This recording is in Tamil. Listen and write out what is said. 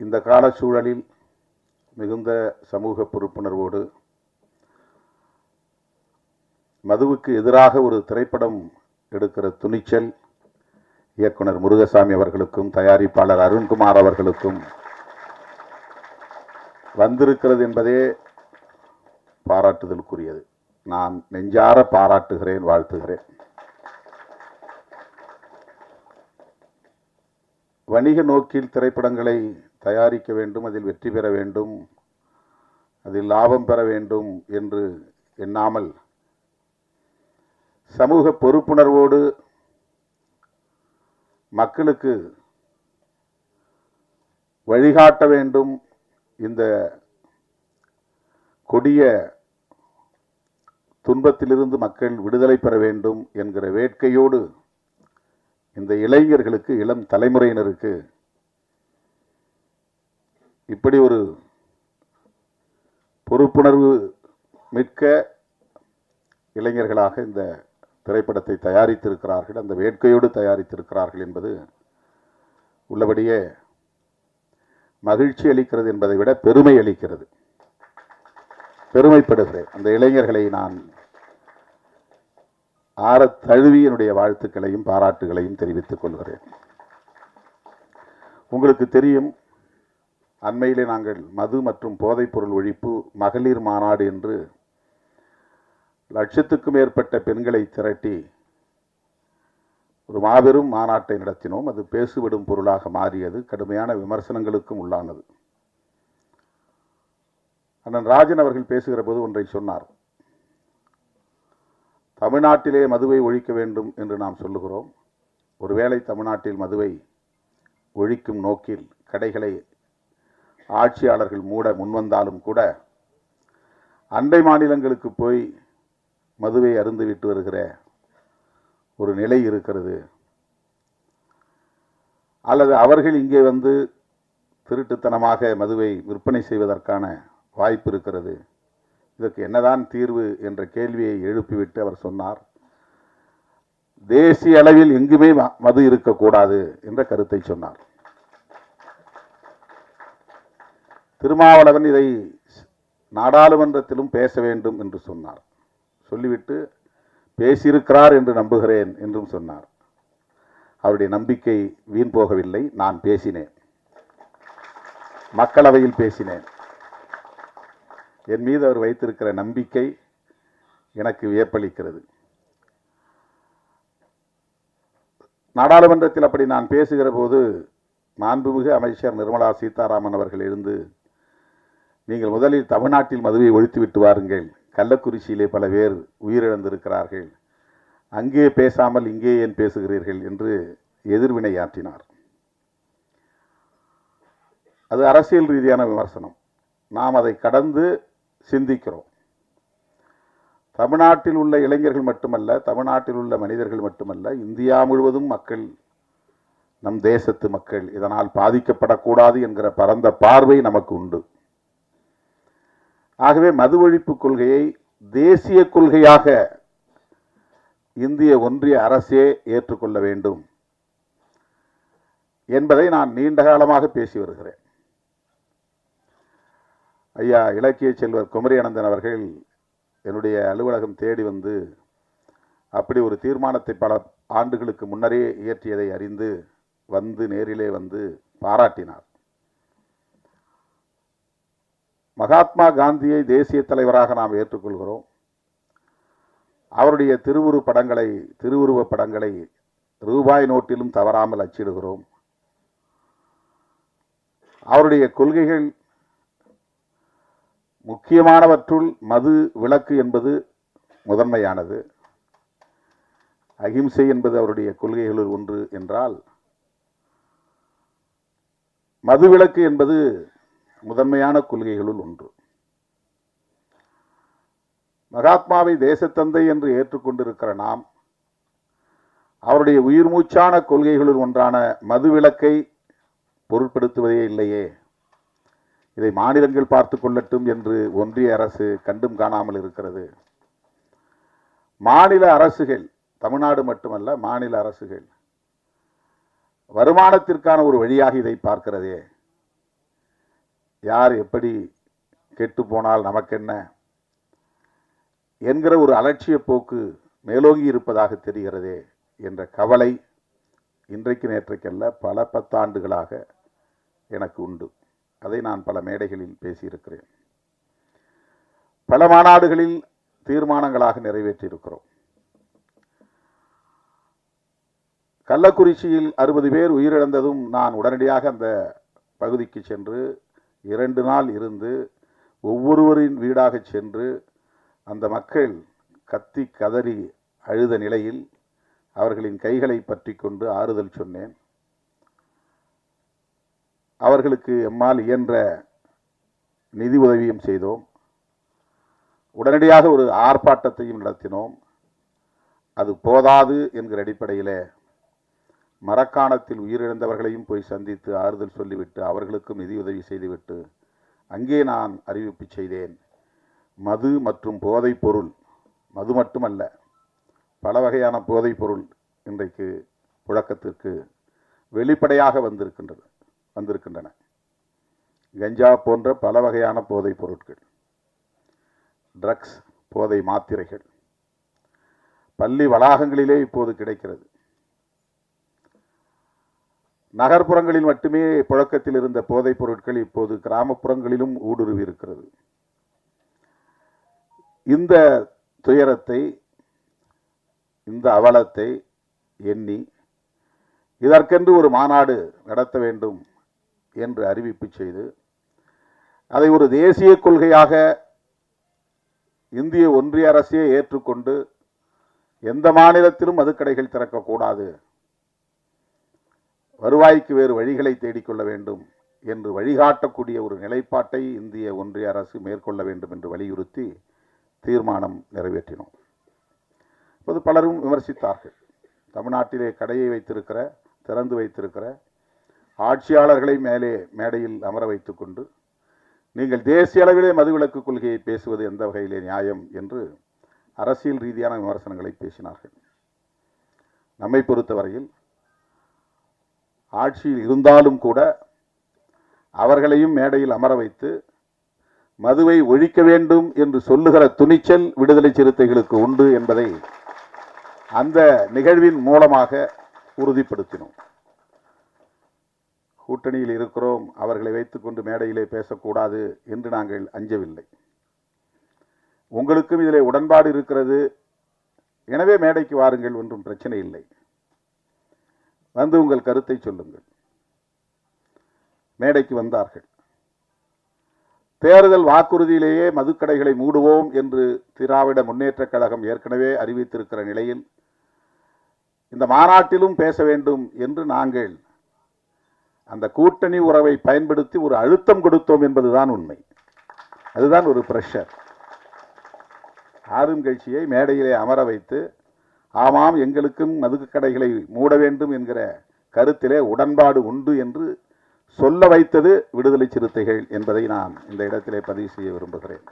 இந்த கால சூழலில் மிகுந்த சமூக பொறுப்புணர்வோடு மதுவுக்கு எதிராக ஒரு திரைப்படம் எடுக்கிற துணிச்சல் இயக்குனர் முருகசாமி அவர்களுக்கும் தயாரிப்பாளர் அருண்குமார் அவர்களுக்கும் வந்திருக்கிறது என்பதே பாராட்டுதலுக்குரியது. நான் நெஞ்சார பாராட்டுகிறேன் வாழ்த்துகிறேன். வணிக நோக்கில் திரைப்படங்களை தயாரிக்க வேண்டும் அதில் வெற்றி பெற வேண்டும் அதில் லாபம் பெற வேண்டும் என்று எண்ணாமல் சமூக பொறுப்புணர்வோடு மக்களுக்கு வழிகாட்ட வேண்டும். இந்த கொடிய துன்பத்திலிருந்து மக்கள் விடுதலை பெற வேண்டும் என்கிற வேட்கையோடு இந்த இளைஞர்களுக்கு இளம் தலைமுறையினருக்கு இப்படி ஒரு பொறுப்புணர்வு மிக்க இளைஞர்களாக இந்த திரைப்படத்தை தயாரித்திருக்கிறார்கள் அந்த வேட்கையோடு தயாரித்திருக்கிறார்கள் என்பது உள்ளபடியே மகிழ்ச்சி அளிக்கிறது என்பதை விட பெருமை அளிக்கிறது. பெருமைப்படுகிறேன். அந்த இளைஞர்களை நான் ஆற தழுவி என்னுடைய வாழ்த்துக்களையும் பாராட்டுகளையும் தெரிவித்துக் கொள்கிறேன். உங்களுக்கு தெரியும் அண்மையிலே நாங்கள் மது மற்றும் போதைப்பொருள் ஒழிப்பு மகளிர் மாநாடு என்று லட்சத்துக்கும் மேற்பட்ட பெண்களை திரட்டி ஒரு மாபெரும் மாநாட்டை நடத்தினோம். அது பேசுவிடும் பொருளாக மாறியது. கடுமையான விமர்சனங்களுக்கும் உள்ளானது. அண்ணன் ராஜன் அவர்கள் பேசுகிற போது ஒன்றை சொன்னார். தமிழ்நாட்டிலே மதுவை ஒழிக்க வேண்டும் என்று நாம் சொல்லுகிறோம். ஒருவேளை தமிழ்நாட்டில் மதுவை ஒழிக்கும் நோக்கில் கடைகளை ஆட்சியாளர்கள் மூட முன்வந்தாலும் கூட அண்டை மாநிலங்களுக்கு போய் மதுவை அருந்துவிட்டு வருகிற ஒரு நிலை இருக்கிறது. அல்லது அவர்கள் இங்கே வந்து திருட்டுத்தனமாக மதுவை விற்பனை செய்வதற்கான வாய்ப்பு இருக்கிறது. இதற்கு என்னதான் தீர்வு என்ற கேள்வியை எழுப்பிவிட்டு அவர் சொன்னார். தேசிய அளவில் எங்குமே ம- மது இருக்கக்கூடாது என்ற கருத்தை சொன்னார். திருமாவளவன் இதை நாடாளுமன்றத்திலும் பேச வேண்டும் என்று சொன்னார். சொல்லிவிட்டு பேசியிருக்கிறார் என்று நம்புகிறேன் என்றும் சொன்னார். அவருடைய நம்பிக்கை வீண் போகவில்லை. நான் பேசினேன். மக்களவையில் பேசினேன். என் மீது அவர் வைத்திருக்கிற நம்பிக்கை எனக்கு வியப்பளிக்கிறது. நாடாளுமன்றத்தில் அப்படி நான் பேசுகிற போது மாண்புமிகு அமைச்சர் நிர்மலா சீதாராமன் அவர்கள் எழுந்து நீங்கள் முதலில் தமிழ்நாட்டில் மதுவை ஒழித்துவிட்டு வாருங்கள். கள்ளக்குறிச்சியிலே பல பேர் உயிரிழந்திருக்கிறார்கள். அங்கே பேசாமல் இங்கே ஏன் பேசுகிறீர்கள் என்று எதிர்வினையாற்றினார் அது அரசியல் ரீதியான விமர்சனம். நாம் அதை கடந்து சிந்திக்கிறோம். தமிழ்நாட்டில் உள்ள இளைஞர்கள் மட்டுமல்ல தமிழ்நாட்டில் உள்ள மனிதர்கள் மட்டுமல்ல இந்தியா முழுவதும் மக்கள் நம் தேசத்து மக்கள் இதனால் பாதிக்கப்படக்கூடாது என்கிற பரந்த பார்வை நமக்கு உண்டு. ஆகவே மது ஒழிப்பு கொள்கையை தேசிய கொள்கையாக இந்திய ஒன்றிய அரசே ஏற்றுக்கொள்ள வேண்டும் என்பதை நான் நீண்ட காலமாக பேசி வருகிறேன். ஐயா இலக்கிய செல்வர் குமரியானந்தன் அவர்கள் என்னுடைய அலுவலகம் தேடி வந்து அப்படி ஒரு தீர்மானத்தை பல ஆண்டுகளுக்கு முன்னரே இயற்றியதை அறிந்து வந்து நேரிலே வந்து பாராட்டினார். மகாத்மா காந்தியை தேசிய தலைவராக நாம் ஏற்றுக்கொள்கிறோம். அவருடைய திருவுரு படங்களை திருவுருவ படங்களை ரூபாய் நோட்டிலும் தவறாமல் அச்சிடுகிறோம். அவருடைய கொள்கைகள் முக்கியமானவற்றுள் மது விளக்கு என்பது முதன்மையானது. அகிம்சை என்பது அவருடைய கொள்கைகளில் ஒன்று என்றால் மதுவிலக்கு என்பது முதன்மையான கொள்கைகளுள் ஒன்று. மகாத்மாவை தேசத்தந்தை என்று ஏற்றுக்கொண்டிருக்கிற நாம் அவருடைய உயிர் மூச்சான கொள்கைகளுள் ஒன்றான மதுவிலக்கை பொருட்படுத்துவதே இல்லையே. இதை மாநிலங்கள் பார்த்து கொள்ளட்டும் என்று ஒன்றிய அரசு கண்டும் காணாமல் இருக்கிறது. மாநில அரசுகள் தமிழ்நாடு மட்டுமல்ல மாநில அரசுகள் வருமானத்திற்கான ஒரு வழியாக இதை பார்க்கிறதே. யார் எப்படி கெட்டு போனால் நமக்கென்ன என்கிற ஒரு அலட்சிய போக்கு மேலோங்கி இருப்பதாக தெரிகிறதே என்ற கவலை இன்றைக்கு நேற்றைக்கல்ல பல பத்தாண்டுகளாக எனக்கு உண்டு. அதை நான் பல மேடைகளில் பேசியிருக்கிறேன். பல மாநாடுகளில் தீர்மானங்களாக நிறைவேற்றியிருக்கிறோம். கள்ளக்குறிச்சியில் அறுபது பேர் உயிரிழந்ததும் நான் உடனடியாக அந்த பகுதிக்கு சென்று இரண்டு நாள் இருந்து ஒவ்வொருவரின் வீடாக சென்று அந்த மக்கள் கத்தி கதறி அழுத நிலையில் அவர்களின் கைகளை பற்றி கொண்டு ஆறுதல் சொன்னேன். அவர்களுக்கு எம்மால் இயன்ற நிதி உதவியும் செய்தோம். உடனடியாக ஒரு ஆர்ப்பாட்டத்தையும் நடத்தினோம். அது போதாது என்கிற அடிப்படையிலே மரக்காணத்தில் உயிரிழந்தவர்களையும் போய் சந்தித்து ஆறுதல் சொல்லிவிட்டு அவர்களுக்கும் நிதியுதவி செய்துவிட்டு அங்கே நான் அறிவிப்பு செய்தேன். மது மற்றும் போதைப் பொருள் மது மட்டுமல்ல பல வகையான போதைப் பொருள் இன்றைக்கு புழக்கத்திற்கு வெளிப்படையாக வந்திருக்கின்றது வந்திருக்கின்றன. கஞ்சா போன்ற பல வகையான போதைப் பொருட்கள் ட்ரக்ஸ் போதை மாத்திரைகள். பள்ளி வளாகங்களிலே இப்போது கிடைக்கிறது. நகர்ப்புறங்களில் மட்டுமே புழக்கத்தில் இருந்த போதைப் பொருட்கள் இப்போது கிராமப்புறங்களிலும் ஊடுருவி இருக்கிறது. இந்த துயரத்தை இந்த அவலத்தை எண்ணி இதற்கென்று ஒரு மாநாடு நடத்த வேண்டும் என்று அறிவிப்பு செய்து அதை ஒரு தேசிய கொள்கையாக இந்திய ஒன்றிய அரசே ஏற்றுக்கொண்டு எந்த மாநிலத்திலும் மதுக்கடைகள் திறக்கக்கூடாது வருவாய்க்கு வேறு வழிகளை தேடிக்கொள்ள வேண்டும் என்று வழிகாட்டக்கூடிய ஒரு நிலைப்பாட்டை இந்திய ஒன்றிய அரசு மேற்கொள்ள வேண்டும் என்று வலியுறுத்தி தீர்மானம் நிறைவேற்றினோம். இப்போது பலரும் விமர்சித்தார்கள். தமிழ்நாட்டிலே கடையை வைத்திருக்கிற திறந்து வைத்திருக்கிற ஆட்சியாளர்களை மேலே மேடையில் அமர வைத்துக்கொண்டு நீங்கள் தேசிய அளவிலே மதுவிலக்கு கொள்கையை பேசுவது எந்த வகையிலே நியாயம் என்று அரசியல் ரீதியான விமர்சனங்களை பேசினார்கள். நம்மை பொறுத்தவரையில் ஆட்சியில் இருந்தாலும் கூட அவர்களையும் மேடையில் அமர வைத்து மதுவை ஒழிக்க வேண்டும் என்று சொல்லுகிற துணிச்சல் விடுதலை சிறுத்தைகளுக்கு உண்டு என்பதை அந்த நிகழ்வின் மூலமாக உறுதிப்படுத்தினோம். கூட்டணியில் இருக்கிறோம் அவர்களை வைத்துக்கொண்டு மேடையிலே பேசக்கூடாது என்று நாங்கள் அஞ்சவில்லை. உங்களுக்கும் இதிலே உடன்பாடு இருக்கிறது. எனவே மேடைக்கு வாருங்கள் ஒன்றும் பிரச்சனை இல்லை. வந்து உங்கள் கருத்தை சொல்லுங்கள். மேடைக்கு வந்தார்கள். தேர்தல் வாக்குறுதியிலேயே மதுக்கடைகளை மூடுவோம் என்று திராவிட முன்னேற்றக் கழகம் ஏற்கனவே அறிவித்திருக்கிற நிலையில் இந்த மாநாட்டிலும் பேச வேண்டும் என்று நாங்கள் அந்த கூட்டணி உறவை பயன்படுத்தி ஒரு அழுத்தம் கொடுத்தோம் என்பதுதான் உண்மை. அதுதான் ஒரு பிரஷர் ஆளுங்கட்சியை மேடையிலே அமர வைத்து ஆமாம் எங்களுக்கும் மதுக்கு கடைகளை மூட வேண்டும் என்கிற கருத்திலே உடன்பாடு உண்டு என்று சொல்ல வைத்தது விடுதலை சிறுத்தைகள் என்பதை நான் இந்த இடத்திலே பதிவு செய்ய விரும்புகிறேன்.